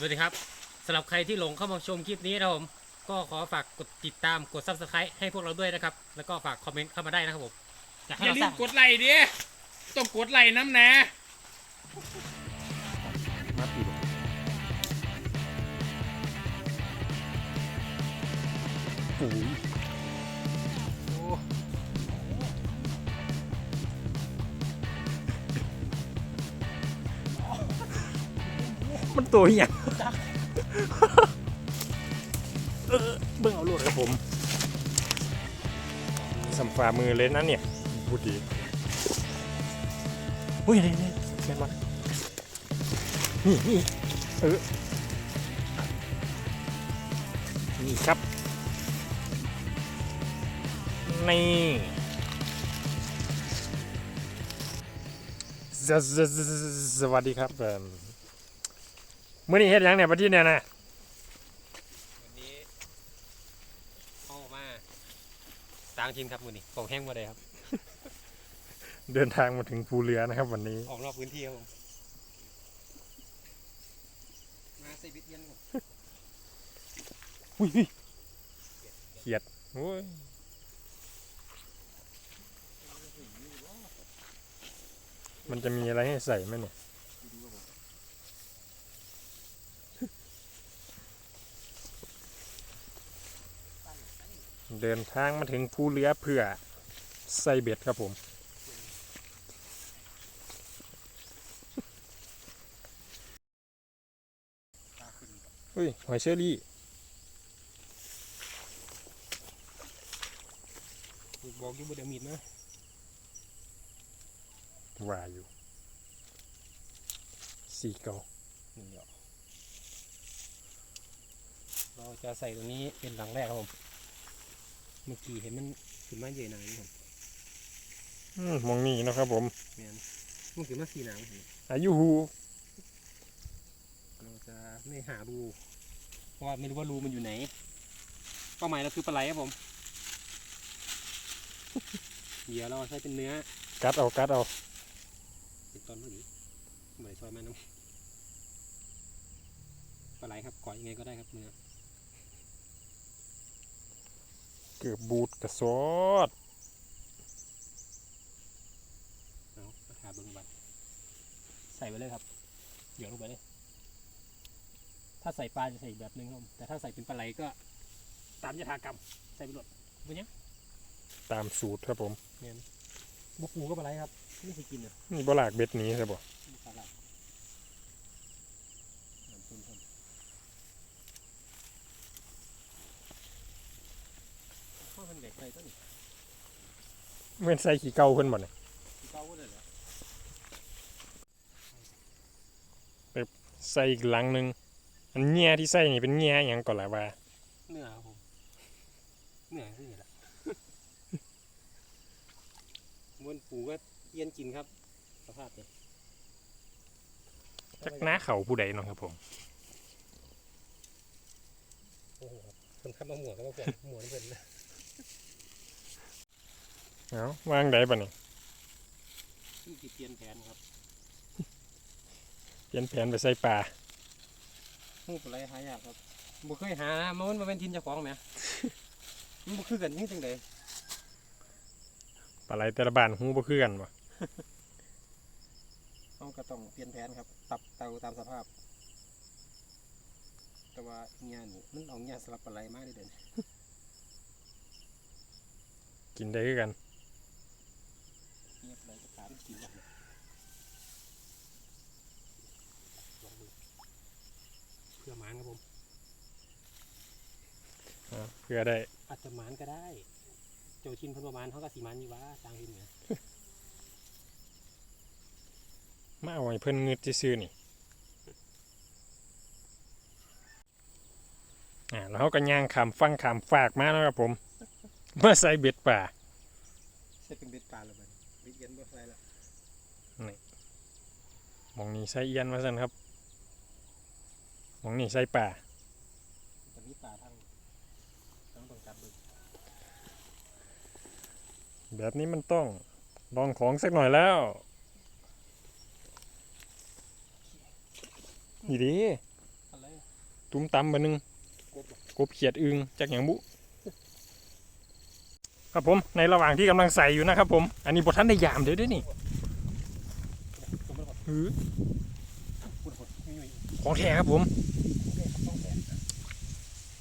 สวัสดีครับสำหรับใครที่หลงเข้ามาชมคลิปนี้นะครับผมก็ขอฝากกดติดตามกด subscribe ให้พวกเราด้วยนะครับ แล้วก็ฝากคอมเมนต์เข้ามาได้นะครับผมอยากให้อย่าเราลืสร้ามงกดไลค์ดิต้องกดไลค์น้ำนะมาปีกโอ้ยโอ้มันตัวใหญ่เอ ผมสัมฝ่ามือเลยนะเนี่ยพูดดีอุ้ยนี่นี่แม่มันนี่นี่เออนี่ครับนี่สวัสดีครับเมมื่อนี้เฮ็ดยังเนี่ยประเทศเนี่ยนะ วันนี้เข้ามาต่างทีมครับมือนี้ของแห้งมาเลยครับ เดินทางมาถึงภูเรือนะครับ วันนี้ออกนอกพื้นที่ครับผมมาใส่บิดเย็นก่อนอุ้ยอุ้ยเขียดโอ้ยมันจะมีอะไรให้ใส่ไหมเนี่ย เดินทางมาถึงภูเรือเพื่อใส่เบ็ดครับผมเฮ้ยหอยเชอรี่บอกอยู่บนเดยวมีดนะว่าอยู่สีเกานี่เดี๋ยวเราจะใส่ตรงนี้เป็นหลังแรกครับผม เมื่อกี้เห็นมันขึ้นมาใหญ่หนานี่ผมอืมมองนี่เนาะครับผมแมนมันขึ้นมาสีหนาผมอายุหูเราจะไม่หารูเพราะว่าไม่รู้ว่ารูมันอยู่ไหน เป้าหมายเราคือปลาไหลครับผมเดี๋ยวเราใช้เป็นเนื้อ กัดเอากัดเอาเป็นตอนพอดีเหมือนซอยมาน้ำปลาไหลครับก่อยยังไงก็ได้ครับเนื้อ เกือบบูดกระสอดเอาราคาเบิ้งบัตรใส่ไปเลยครับเดี๋ยวลงไปเลย ถ้าใส่ปลาจะใส่อีกแบบนึงครับผมแต่ถ้าใส่เป็นปลาไหลก็ ตามยถากรรม ใส่ไปหมดเป็นยังตามสูตรครับผม บุกปูก็ปลาไหลครับ ไม่เคยกินอะนี่บลากเบ็ดหนี้ใช่บ่บุกปลาไหลน้ำซุปครับข้าวมันเด็ก ไปต้นนี่เมื่อใส่ขี้เก่าเพิ่นบ่เนี่ยเก้าเลยเหรอใส่อีกหลังหนึงอันเงี้ยที่ใส่นี่เป็นเงี้ยหยังก่อนล่ะว่าเนื้อครับผมเนื้อคือไงล่ะม้วนปูก็เอียนกินครับ สภาพเนี่ยจักหน้าเขาผู้ใดเนาะครับผม โอ้โหคนขับมาหมวกก็มาปวดหมวกนี่เป็นนะ เอาวางได้บ่เนี่ยที่ติเปลี่ยนแผนครับเปลี่ยนแผนไปใส่ปลาหูปลาไหลหายากครับบ่เคยหานะมันมาเป็นทินเจ้าของไหมมันบ่คือกันนี่จังไดปลาไหลแต่ละบ้านหูบ่คือกันบ่ต้องก็ต้องเปลี่ยนแผนครับปรับเตาตามสภาพ แต่ว่าเงี้ยนี่มันเอาเงี้ยสลับปลาไหลมากเลยเด่นกินได้คือกัน เงียบเลยก็ตามกินได้ลองดูเพื่อหมานครับผมเอาเพื่อได้อาจจะหมานก็ได้ โจชินเพันประมาณเขาก็สีมันอยู่ว่าจางเห็นเนี่ยมาเอาให้เพิ่นงึดซื่อๆนี่อ่าแล้วเขาก็ย่างขามฟังขามฝากมาแล้วครับผมเมื่อใส่เบ็ดป่า ใช่เป็นเบ็ดปลาหรือเปล่า เบ็ดเย็นบ่ใส่ละหมองนี้ใส่เอียนมาสั่นครับหมองนี้ใส่ป่าตอนนี้ปลาทั้งต้องต้องจับดูแบบนี้มันต้องลองของสักหน่อยแล้วนี่ดีอะไรตุ้มตำบะนึงกบบ่กบเขียดอึงจากอย่างบุ ครับผมในระหว่างที่กำลังใส่อยู่นะครับผม อันนี้บทท่านได้ยามเด้อเด้อนี่กบมันก่อนหือปุ่นปุ่นมีอยู่อีกของแท้ครับผมโอเคครับต้องแสน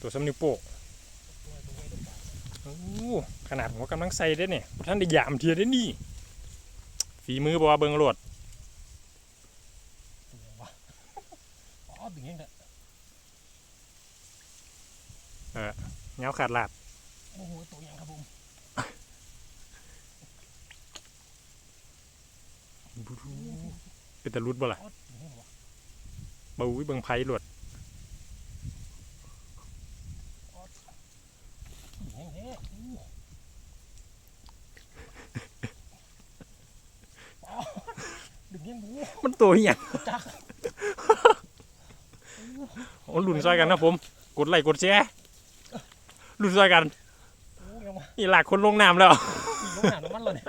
ตัวสำนิวโป้งตัวตรงนี้ต้องการโอ้ขนาดผมกำลังใส่เด้อเนี่ยบทท่านได้ยามเทียเด้อนี่ ฝีมือบัวาเบิงโหลดตัววะอ๋อถึงยังเด้อเงาขาดลาดโอ้โหตัวยังครับผม เป็นตะลุดบ่ล่ะอ๋อถึงยังวะบ่อุ้ยเบิงไพ่โหลดถึงยังแท้โอ้อ๋อถึงยังบูมันตัวอหย่างจักโอ้ลุ่นซอยกันนะผม กดไลค์กดแชร์ลุ่นซอยกันโอ้ยังวะนี่หลากคนลงน้ำแล้วมีลงหนาน้ำมันเลยเนี่ย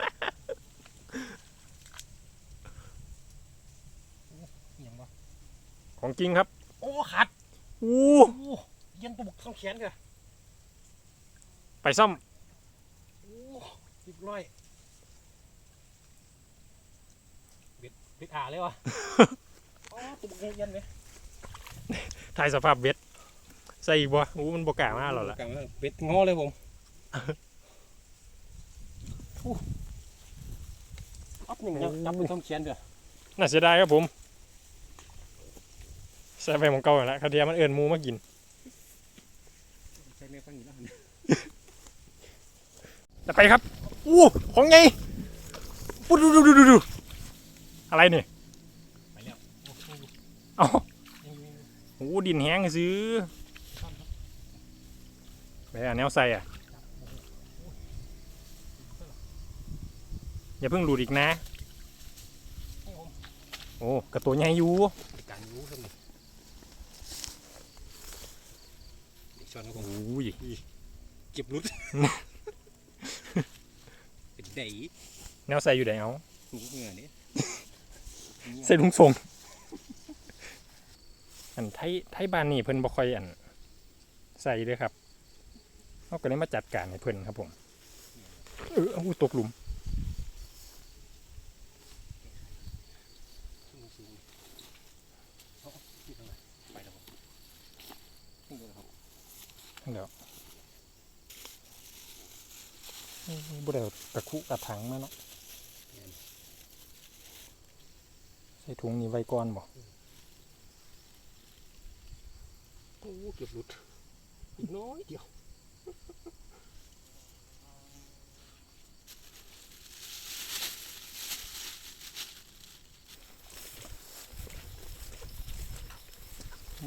โอ้ยังวะ ของจริงครับ โอ้ขาดอู้โอ้เย็นตัวบุกต้องแขนกันไปซ่อมโอ้สิบร้อยเบ็ดเบ็ดอ่าเลยวะอ๋อตัวบุกเย็นเลยถ่ายสภาพเบ็ดใส่อีกบ่อู้มันบกล้ามาหรอกล่ะกลางเบ็ดงอเลยผมอ๊อบหนึ่งยังจับเป็นต้องแขนเด้อน่าเสียดายครับผม ใส่ไปของเก่าแล้วคาเทียมันเอินหมูมากินใช้แม่ฟังอยู่แล้วจะไปครับอู้ของไงปุ๊ดดูดูดูดูดูอะไรเนี่ยไปแล้วโอ้โหเอ้ายังอยู่ยังอยู่โอ้ดินแห้งซื้อข้ามครับไปอะแนวใส่อะจับโอ้โหโอ้ยอย่าเพิ่งหลุดอีกนะนี่ผมโอ้กระตัวใหญ่อยู่การรู้ครับนี่อี กช้อนครับผมโอ้ยเก็บรุดเป็นไดแนวใส่อยู่ไหนเอาหูเหงื่อนี่ใส่ลุงทรงอันไทยไทยบ้านนี่เพิ่นบ่ค่อยอัน ใส่เด้อครับเขาก็เลยมาจัดการให้เพิ่นครับผม เอออู้ตกหลุม สูงๆเอาที่ทางไหนไปแล้วผมนี่เลยครับ เดี๋ยวบ่ได้เอาตะคุกระถังมาเนาะใส่ถุงนี้ไว้ก่อนบ่โอ้เก็บรุดอีกน้อยเดียว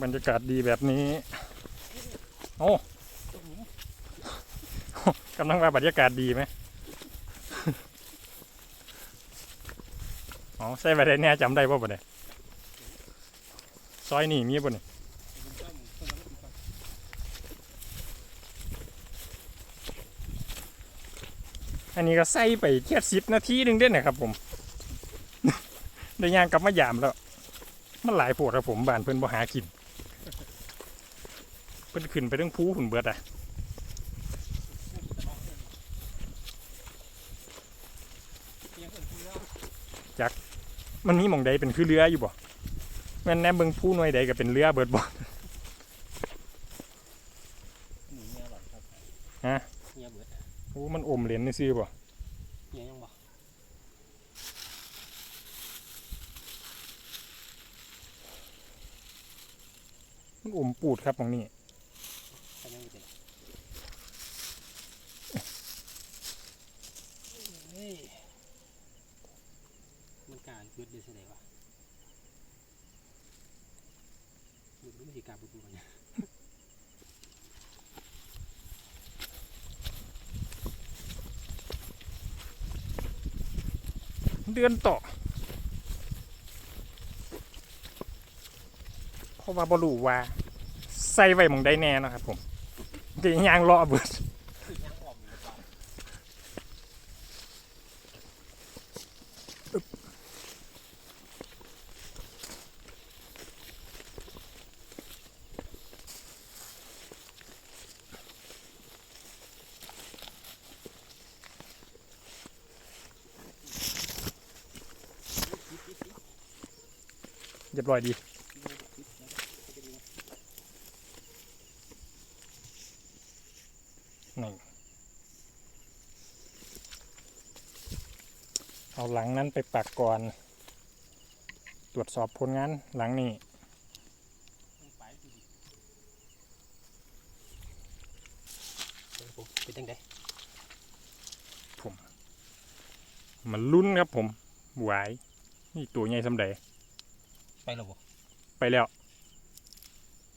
บรรยากาศดีแบบนี้ โอ้ กำลังว่าบรรยากาศดีไหมอ๋อใส่ไปได้แน่จำได้ป่ะบ่เนี่ยซอยนี่มีบ่เนี่ยอันนี้ก็ใส่ไปแค่สิบนาทีหนึงเด้นะครับผม ได้ย่างกลับมายามแล้ว มันหลายโพดครับผมบานเพิ่นบ่หากิน เพิ่นขึ้นไปเรื่องภูหุ่นเบิดอะ มันมีหมองใดเป็นคือเรืออยู่บ่แม่นแนมเบิ่งผู้หน่วยใดก็เป็นเรือเบิดบ่หมูเงี้ยอร่อยครับฮะเงี้ยเบิดโอ้มันอมเหรียญนี่ซื่อบ่เงี้ยยังบ่มันอมปูดครับหมองนี้ใช่ยังไม่เป็นเฮ้ยมันกล้ารเบิดได้เท่าไหร่วะดูดูวิธีการบุดูกันเนี่ยเดือนต่อเพราะว่าบรูว่า ใส่ไว้หมองใดแน่นะครับผมจะย่างลาะเบิด คือยังออกอยู่ก่อน เรียบร้อยดีนี่เอาหลังนั้นไปปักก่อน ตรวจสอบผลงานหลังนี้ผมเป็นจังไดมันลุ้นครับผมหวายนี่ตัวใหญ่สำใด ไปแล้วบ่ไปแล้ว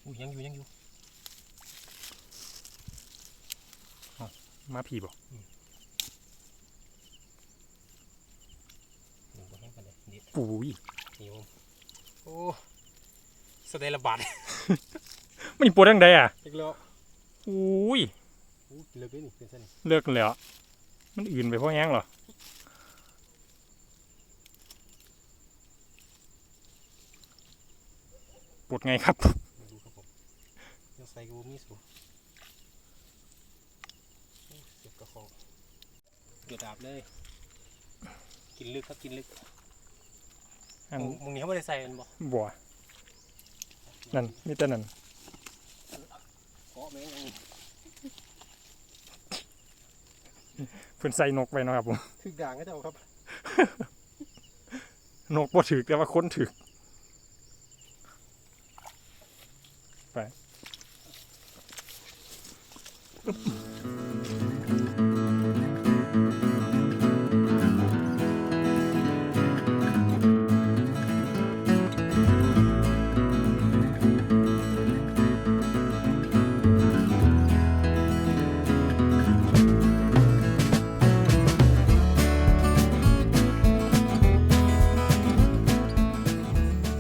อุ้ยยังอยู่ยังอยู่มาผีบอกหนึ่งบ่แห้งกันเลยนิดปุ้ยนี่ผมโอ้สเตลบาดมันปวดทั้งใดอะอีกแล้วอุ้ยอู้เลิกเลยนี่เป็นเส้นนี่เลิกกันแล้วมันอื่นไปเพราะหยังเหรอ ปวดไงครับมาดูครับผมยังใส่กับบ่มีสูโอ้เสียบกระของเดือดดาบเลย กินลึกครับกินลึกอันมึงมึงนี่เขาไม่ได้ใส่มันบ่บัวนั่นมีแต่นั่นเกาะแม่งยังเพิ่นใส่นกไปเนาะครับผมถึกด่างก็จะเอาครับ นกบ่ถือแต่ว่าคนถือ ไป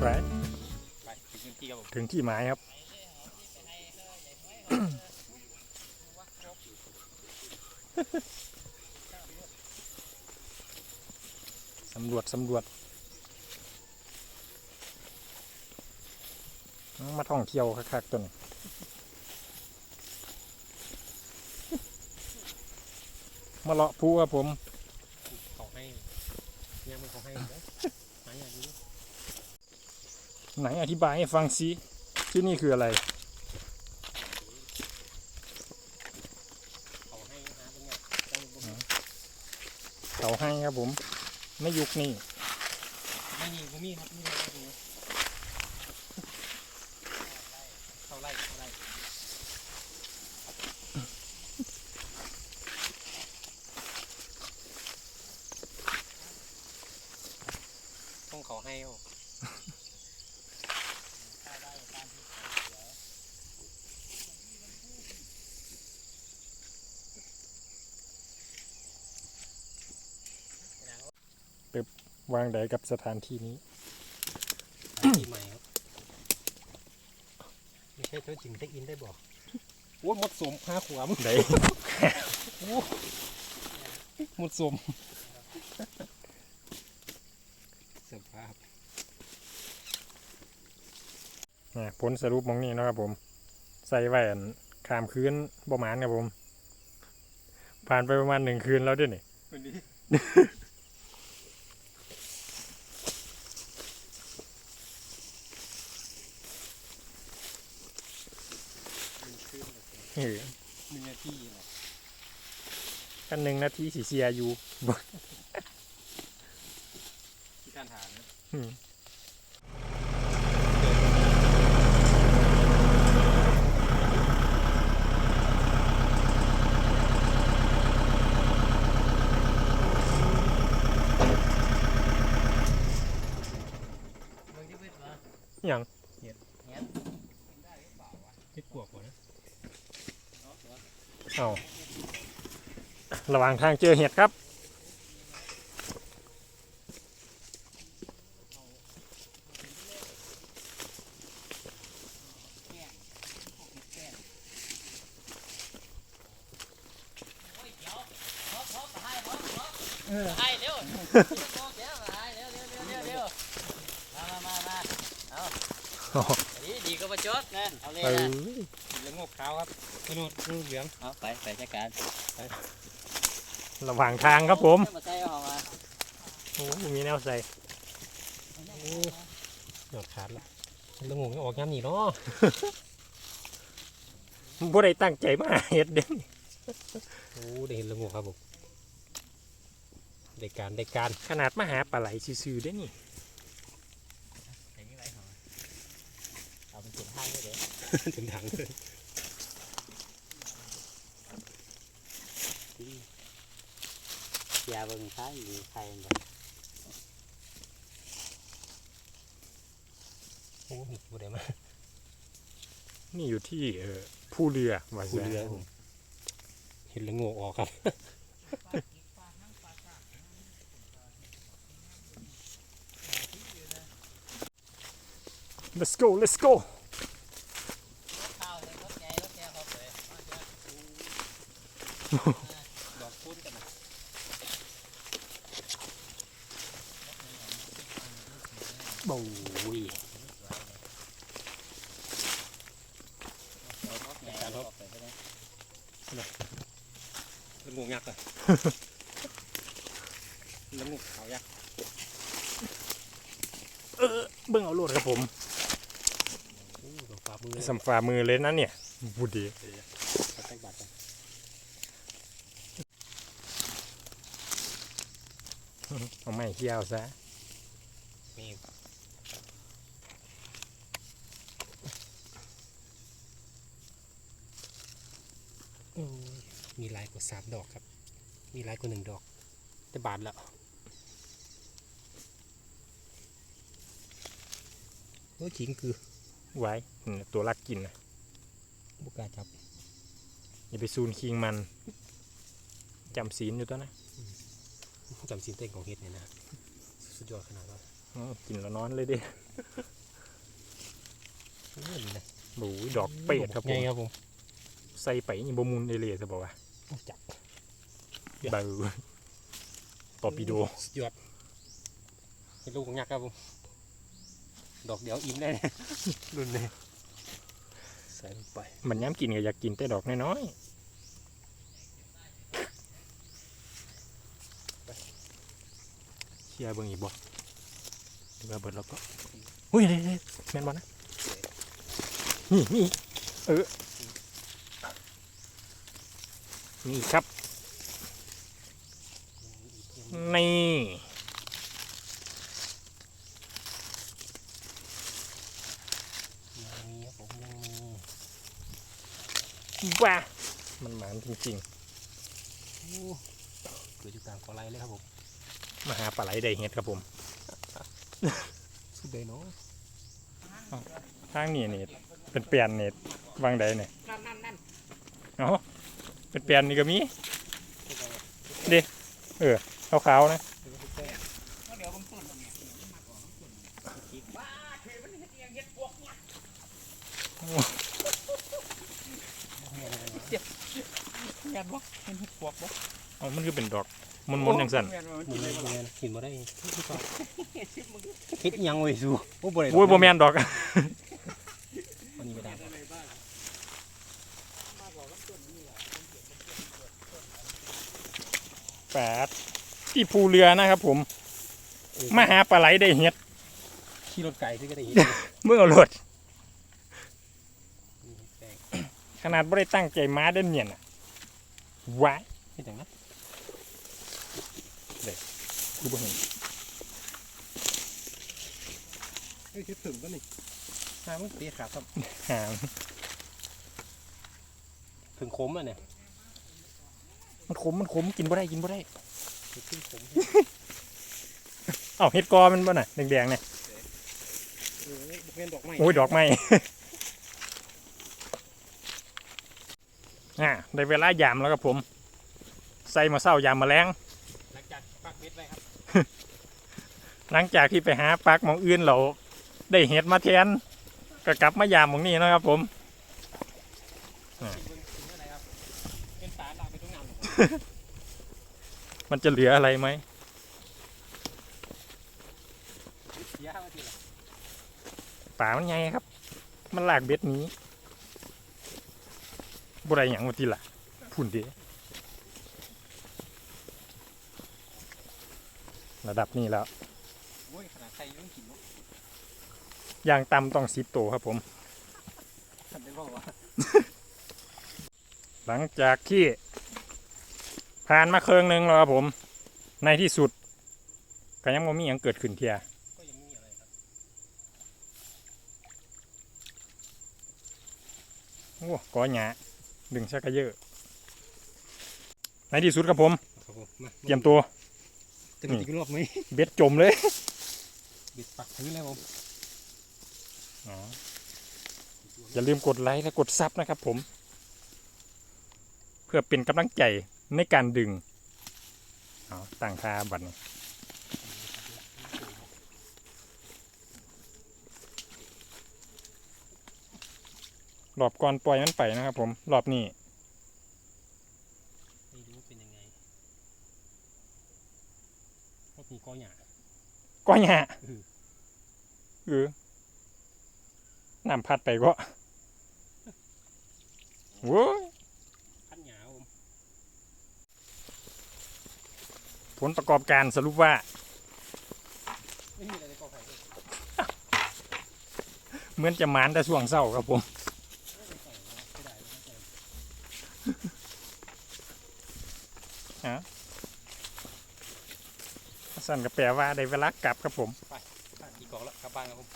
ไปไปถึงพื้นที่ครับผมถึงที่หมายครับ รวจสำรวจ มาท่องเที่ยวคักๆตัวนี้มาเลาะภูครับผมเขาให้ยังมันเขาให้เด้อหาอย่างนี้ไหนอธิบายให้ฟังซิที่นี่คืออะไรเขาให้หาเป็นไงต้องบ่มีเขาให้ครับผม ไม่ยุคนี่ไม่มีบ่มีครับมีอะไรตรงนี้เข้าไล่เข้าไล่ต้องเขาให้เอา วางใดกับสถานที่นี้ที่ใหม่ครับไม่ใช่เธอจริงเช็คอินได้บ่โอ้ยหมดสมห้าขวามใดหมดสมสภาพเนี่ยผลสรุปหมองนี้เนาะครับผม ใส่แหวนขามคืนประมาณครับผม ผ่านไปประมาณหนึ่งคืนแล้วด้วยนี่วันนี้มันขึ้นแบบ เออ หนึ่งนาทีแหละกันหนึ่งนาทีสีเสียอยู่ที่การถามนะ อืม เมืองที่เวทมา อหย่าง คิดกลัวกว่านะ เอาระหว่างทางเจอเห็ดครับให้เร็วเดี๋ยวเดี๋ยวมาเร็วเร็วเร็วเร็วเร็วมามามามาเอาดีดีก็มาจดนั่นเอาเลยเออนะเห ลืองงกขาวครับกระโดดรูเหลืองเอาไปไปจัดการระหว่างทางครับผมมาใส่เอามาโอ้มีแนวใส่โอ้หยอดขาดละแล้วงงออกย้ำนี่เนาะบ่ได้ตั้งใจมาหาเฮ็ดเด้โอ้ได้เห็นและงงครับผมได้การได้การขนาดมาหาปลาไหลซื่อๆได้นี่เห็นมีไรเหรอเอาเป็นถุงทางด้วย เด้อถึงถังเลยาเบิ่งใช้อยู่ใครบ่โอ้หิบ่ได้มานี่อยู่ที่เออผู้เรือว่าผู้เรือผมเห็นและงงออกครับ let's go let's go ข้เลยรถแกรถแกเขาเลยมาเจ้า ดอกคุ้นกันนะ บูยเอารถแการถไปก็ได้แล้วงงยักษ์อะแล้วงงขาวยักษ์เบิ่งเอาโลดครับผมโอ้ดอกฟ้ามือสัมฝ่ามือเลยนะเนี่ยบูดีเอาไม้เกี่ยวซะ นี่โอ้ยมีลายกว่า สามดอกครับ มีลายกว่าหนึ่งดอก แต่บาดแล้วโอ้ยขิงคือไว้นี่นะตัวลักกินนะบุกล้าจับ อย่าไปซูนคิงมัน จำศีลอยู่ตัวนะจำสินเต้นของเฮ็ดเนี่ยนะ สุดยอดขนาดนั้นอ้าวกินแล้วนอนเลยเดิโอ้ยนี่นะบูยดอกเป็ดครับผไงมครับผม ใส่ไปนี่บมุนเอเลียจะบอกว่า จับเบาตอร์ปิโดสุดยอดเป็นลูกของยักษ์ครับผมดอกเดียวอิ่มได้รุ่นนี้ใส่ลงไป มันย้ำกินก็อยากกินแต่ดอกน้อยๆเชียร์เบิ่งอีกบ่เดี๋ยวเบิดแล้วก็ อุ้ยเด้เด้แม่นบ่นะ นี่นี่เออ นี่ครับ นี่ยังมีครับผมยังมีว้ามันหมานจริงโอ้เกิดอยู่กลางกอไลเลยครับผมๆมาหาปลาไหลได้เห็ดครับผม สุดเลยเนาะทางนี้นี่เป็นเปลี่ยนนี่วางใดเนี่ยนั่นนั่นนั่นเอ๋อ เป็นเปลี่ยนนี่ก็มีขาวๆนะเดี๋ยวบางต้นเนี่ยว้าคือมันเฮ็ดเองเฮ็ดพวกเนี่ยแม่นบ่เห็นเฮ็ดพวกบ่อ๋อมันคือเป็นดอกมุนๆอย่างสั่นแม่นบ่มันมึกิงนได้บ่มึงกินมาได้คิดยังไว้สู้โอ้บ่ได้ดกโอ้ยบ่แม่นดอก อันนี้ไม่ได้ แปดที่ภูเรือนะครับผม มาหาปลาไหลได้เห็ดขี่รถไก่ที่ก็ได้เห็นเมื่อเอารถแป้งขนาดบ่ได้ตั้งใจมาเด่นเนี่ยน่ะว้ายเฮ็ดจังนะกูบ่เห็นเฮ้ยคิดถึงก็นี่หามันเตะขาดครับหาถึงคมอะเนี่ย มันขมมันขมกินบ่ได้กินบ่ได้ถึงคมเอ้าเห็ดกอมันบ่น่ะแดงๆเนี่ยเออเป็นดอกไม้โอ้ยดอกไม้อ่าได้เวลายามแล้วครับผม ใส่มาเศร้ายามมาแรงหลังจากปักเม็ดไว้ครับ หลังจากที่ไปหาปลักหมองอื่นเราได้เห็ดมาแทนก็กลับมายามหมองนี้นะครับผม เป็นสารหลักไปตรงนั้น มันจะเหลืออะไรไหมเสียมาทีละป่ามันใหญ่ครับ มันลากเบ็ดหนี้บ่ได้หยังว่าทีละพุ่นเดีระดับนี้แล้วโอ้ยขนาดใครยังกินเนาะอย่างต่ำต้องสิบตัวครับผมท่านได้บอกว่าหลังจากที่ ผ่านมาเครื่องหนึงแล้วครับผม ในที่สุดก็ยังไม่มีอย่างเกิดขึ้นเทียก็ยังไม่มีอะไรครับโอ้กอหยาดึงชักกระเยอะ ในที่สุดครับผมครับผมมาเตรียมตัวจะมีอีกรอบไหมเบ็ดจมเลยบิดปักพื้นแล้วผมอ๋ออย่าลืมกดไลค์และกดซับนะครับผม เพื่อเป็นกำลังใจ ในการดึงเอาตั้งค่าบัตรนี้รอบก่อนปล่อยมันไปนะครับผมรอบนี้ไม่รู้เป็นยังไงก็มีกอหยาก็หยาอือเออน้ำพัดไปก็โว้ย พันหยาครับผม ผ ลประกอบการสรุปว่าไม่มีอะไรในกอไผ่เลยเหมือนจะหมานแต่ช่วงเศร้าครับผมไม่ใส่นะไม่ได้ไม่ใส่สั่นก็แปลว่าได้เวลากลับครับผมอะกี่กองแล้วกลับบ้านครับผม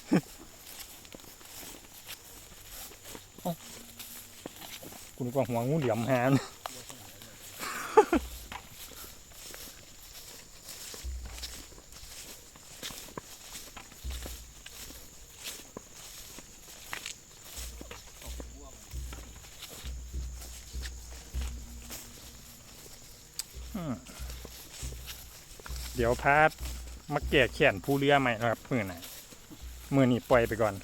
คุณก็หัวงูเหลี่ยมหาม เดี๋ยวพาดมาแก่แขนผู้เรือใหม่นะครับมือหน่ะมือนี่ปล่อยไปก่อน